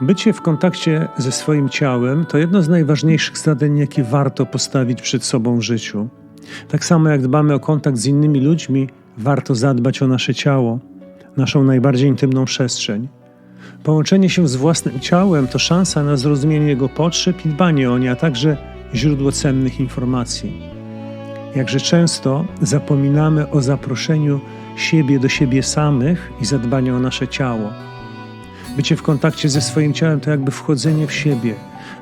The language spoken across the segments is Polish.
Bycie w kontakcie ze swoim ciałem to jedno z najważniejszych zadań, jakie warto postawić przed sobą w życiu. Tak samo jak dbamy o kontakt z innymi ludźmi, warto zadbać o nasze ciało, naszą najbardziej intymną przestrzeń. Połączenie się z własnym ciałem to szansa na zrozumienie jego potrzeb i dbanie o nie, a także źródło cennych informacji. Jakże często zapominamy o zaproszeniu siebie do siebie samych i zadbaniu o nasze ciało. Bycie w kontakcie ze swoim ciałem to jakby wchodzenie w siebie,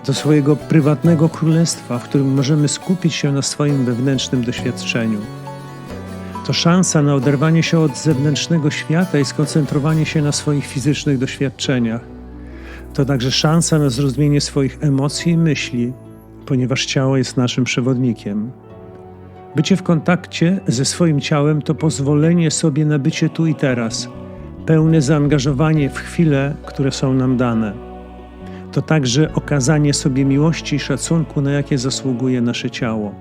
do swojego prywatnego królestwa, w którym możemy skupić się na swoim wewnętrznym doświadczeniu. To szansa na oderwanie się od zewnętrznego świata i skoncentrowanie się na swoich fizycznych doświadczeniach. To także szansa na zrozumienie swoich emocji i myśli, ponieważ ciało jest naszym przewodnikiem. Bycie w kontakcie ze swoim ciałem to pozwolenie sobie na bycie tu i teraz, pełne zaangażowanie w chwile, które są nam dane. To także okazanie sobie miłości i szacunku, na jakie zasługuje nasze ciało.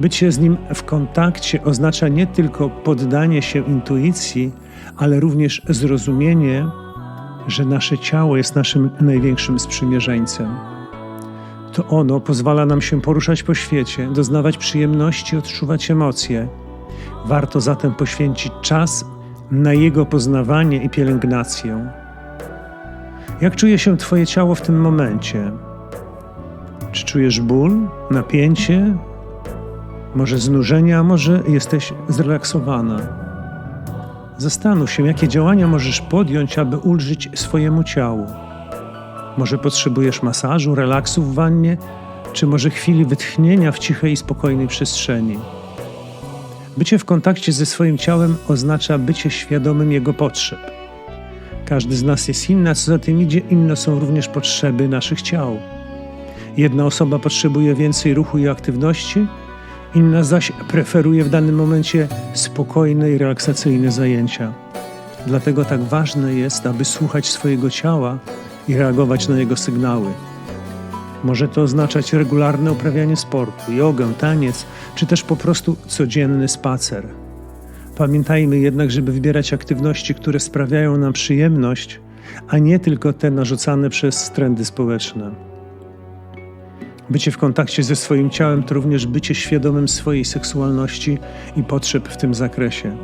Bycie z nim w kontakcie oznacza nie tylko poddanie się intuicji, ale również zrozumienie, że nasze ciało jest naszym największym sprzymierzeńcem. To ono pozwala nam się poruszać po świecie, doznawać przyjemności, odczuwać emocje. Warto zatem poświęcić czas na jego poznawanie i pielęgnację. Jak czuje się Twoje ciało w tym momencie? Czy czujesz ból, napięcie, może znużenie, a może jesteś zrelaksowana? Zastanów się, jakie działania możesz podjąć, aby ulżyć swojemu ciału. Może potrzebujesz masażu, relaksu w wannie, czy może chwili wytchnienia w cichej i spokojnej przestrzeni. Bycie w kontakcie ze swoim ciałem oznacza bycie świadomym jego potrzeb. Każdy z nas jest inny, a co za tym idzie, inne są również potrzeby naszych ciał. Jedna osoba potrzebuje więcej ruchu i aktywności, inna zaś preferuje w danym momencie spokojne i relaksacyjne zajęcia. Dlatego tak ważne jest, aby słuchać swojego ciała i reagować na jego sygnały. Może to oznaczać regularne uprawianie sportu, jogę, taniec, czy też po prostu codzienny spacer. Pamiętajmy jednak, żeby wybierać aktywności, które sprawiają nam przyjemność, a nie tylko te narzucane przez trendy społeczne. Bycie w kontakcie ze swoim ciałem to również bycie świadomym swojej seksualności i potrzeb w tym zakresie.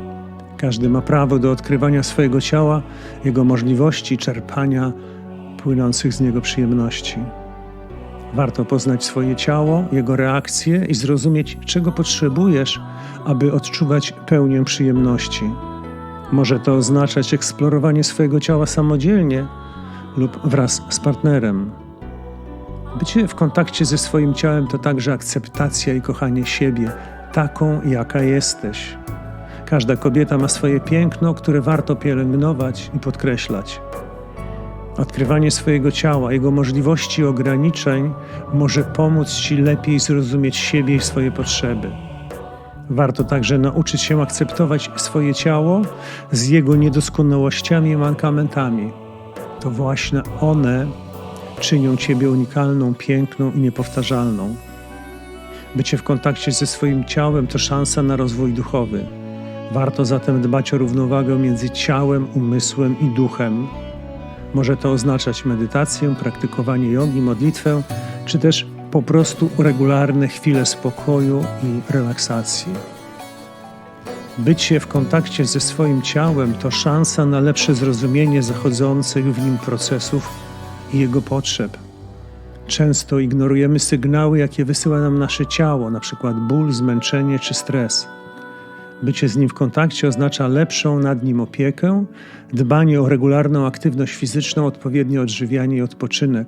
Każdy ma prawo do odkrywania swojego ciała, jego możliwości, czerpania płynących z niego przyjemności. Warto poznać swoje ciało, jego reakcje i zrozumieć, czego potrzebujesz, aby odczuwać pełnię przyjemności. Może to oznaczać eksplorowanie swojego ciała samodzielnie lub wraz z partnerem. Bycie w kontakcie ze swoim ciałem to także akceptacja i kochanie siebie, taką, jaka jesteś. Każda kobieta ma swoje piękno, które warto pielęgnować i podkreślać. Odkrywanie swojego ciała, jego możliwości i ograniczeń może pomóc Ci lepiej zrozumieć siebie i swoje potrzeby. Warto także nauczyć się akceptować swoje ciało z jego niedoskonałościami i mankamentami. To właśnie one czynią Ciebie unikalną, piękną i niepowtarzalną. Bycie w kontakcie ze swoim ciałem to szansa na rozwój duchowy. Warto zatem dbać o równowagę między ciałem, umysłem i duchem może to oznaczać medytację, praktykowanie jogi, modlitwę, czy też po prostu regularne chwile spokoju i relaksacji. Bycie w kontakcie ze swoim ciałem to szansa na lepsze zrozumienie zachodzących w nim procesów i jego potrzeb. Często ignorujemy sygnały, jakie wysyła nam nasze ciało, np. ból, zmęczenie czy stres. Bycie z nim w kontakcie oznacza lepszą nad nim opiekę, dbanie o regularną aktywność fizyczną, odpowiednie odżywianie i odpoczynek.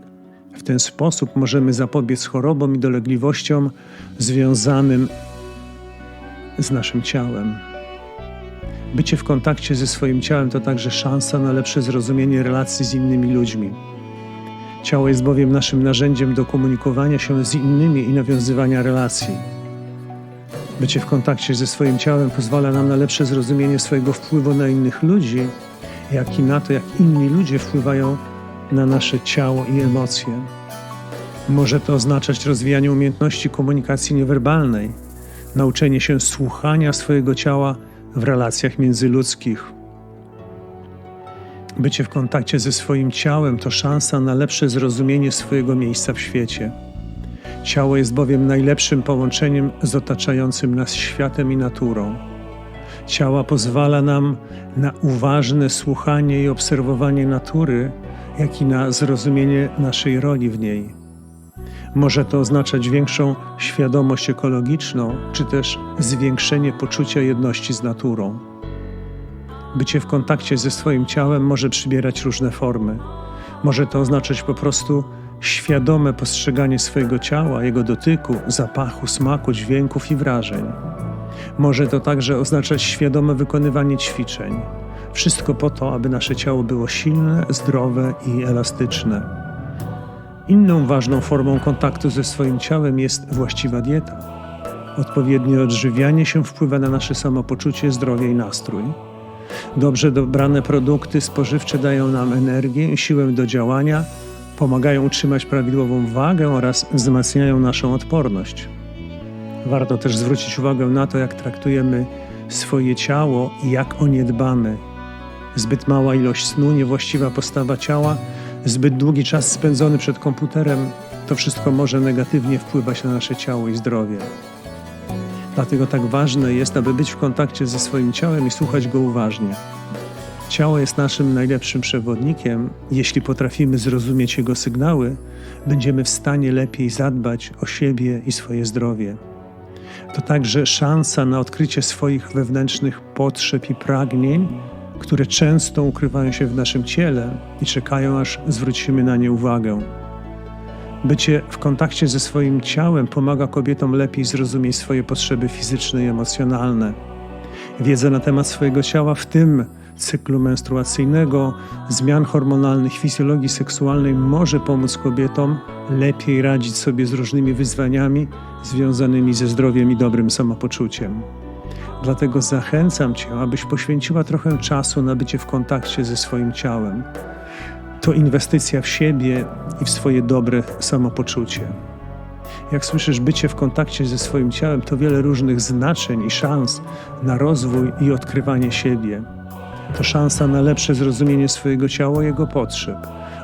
W ten sposób możemy zapobiec chorobom i dolegliwościom związanym z naszym ciałem. Bycie w kontakcie ze swoim ciałem to także szansa na lepsze zrozumienie relacji z innymi ludźmi. Ciało jest bowiem naszym narzędziem do komunikowania się z innymi i nawiązywania relacji. Bycie w kontakcie ze swoim ciałem pozwala nam na lepsze zrozumienie swojego wpływu na innych ludzi, jak i na to, jak inni ludzie wpływają na nasze ciało i emocje. Może to oznaczać rozwijanie umiejętności komunikacji niewerbalnej, nauczenie się słuchania swojego ciała w relacjach międzyludzkich. Bycie w kontakcie ze swoim ciałem to szansa na lepsze zrozumienie swojego miejsca w świecie. Ciało jest bowiem najlepszym połączeniem z otaczającym nas światem i naturą. Ciała pozwala nam na uważne słuchanie i obserwowanie natury, jak i na zrozumienie naszej roli w niej. Może to oznaczać większą świadomość ekologiczną, czy też zwiększenie poczucia jedności z naturą. Bycie w kontakcie ze swoim ciałem może przybierać różne formy. Może to oznaczać po prostu świadome postrzeganie swojego ciała, jego dotyku, zapachu, smaku, dźwięków i wrażeń. Może to także oznaczać świadome wykonywanie ćwiczeń. Wszystko po to, aby nasze ciało było silne, zdrowe i elastyczne. Inną ważną formą kontaktu ze swoim ciałem jest właściwa dieta. Odpowiednie odżywianie się wpływa na nasze samopoczucie, zdrowie i nastrój. Dobrze dobrane produkty spożywcze dają nam energię i siłę do działania, pomagają utrzymać prawidłową wagę oraz wzmacniają naszą odporność. Warto też zwrócić uwagę na to, jak traktujemy swoje ciało i jak o nie dbamy. Zbyt mała ilość snu, niewłaściwa postawa ciała, zbyt długi czas spędzony przed komputerem to wszystko może negatywnie wpływać na nasze ciało i zdrowie. Dlatego tak ważne jest, aby być w kontakcie ze swoim ciałem i słuchać go uważnie. Ciało jest naszym najlepszym przewodnikiem. Jeśli potrafimy zrozumieć jego sygnały, będziemy w stanie lepiej zadbać o siebie i swoje zdrowie. To także szansa na odkrycie swoich wewnętrznych potrzeb i pragnień, które często ukrywają się w naszym ciele i czekają, aż zwrócimy na nie uwagę. Bycie w kontakcie ze swoim ciałem pomaga kobietom lepiej zrozumieć swoje potrzeby fizyczne i emocjonalne. Wiedza na temat swojego ciała, w tym cyklu menstruacyjnego, zmian hormonalnych, fizjologii seksualnej, może pomóc kobietom lepiej radzić sobie z różnymi wyzwaniami związanymi ze zdrowiem i dobrym samopoczuciem. Dlatego zachęcam Cię, abyś poświęciła trochę czasu na bycie w kontakcie ze swoim ciałem. To inwestycja w siebie i w swoje dobre samopoczucie. Jak słyszysz, bycie w kontakcie ze swoim ciałem to wiele różnych znaczeń i szans na rozwój i odkrywanie siebie. To szansa na lepsze zrozumienie swojego ciała i jego potrzeb,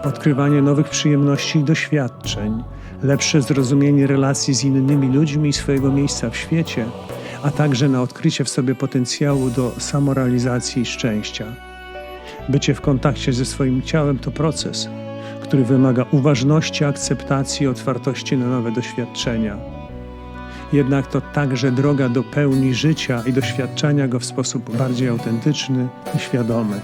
odkrywanie nowych przyjemności i doświadczeń, lepsze zrozumienie relacji z innymi ludźmi i swojego miejsca w świecie, a także na odkrycie w sobie potencjału do samorealizacji i szczęścia. Bycie w kontakcie ze swoim ciałem to proces, który wymaga uważności, akceptacji i otwartości na nowe doświadczenia. Jednak to także droga do pełni życia i doświadczania go w sposób bardziej autentyczny i świadomy.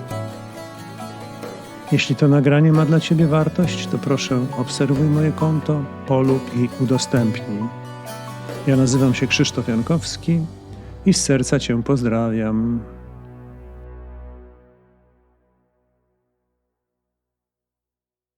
Jeśli to nagranie ma dla Ciebie wartość, to proszę obserwuj moje konto, polub i udostępnij. Ja nazywam się Krzysztof Jankowski i z serca Cię pozdrawiam.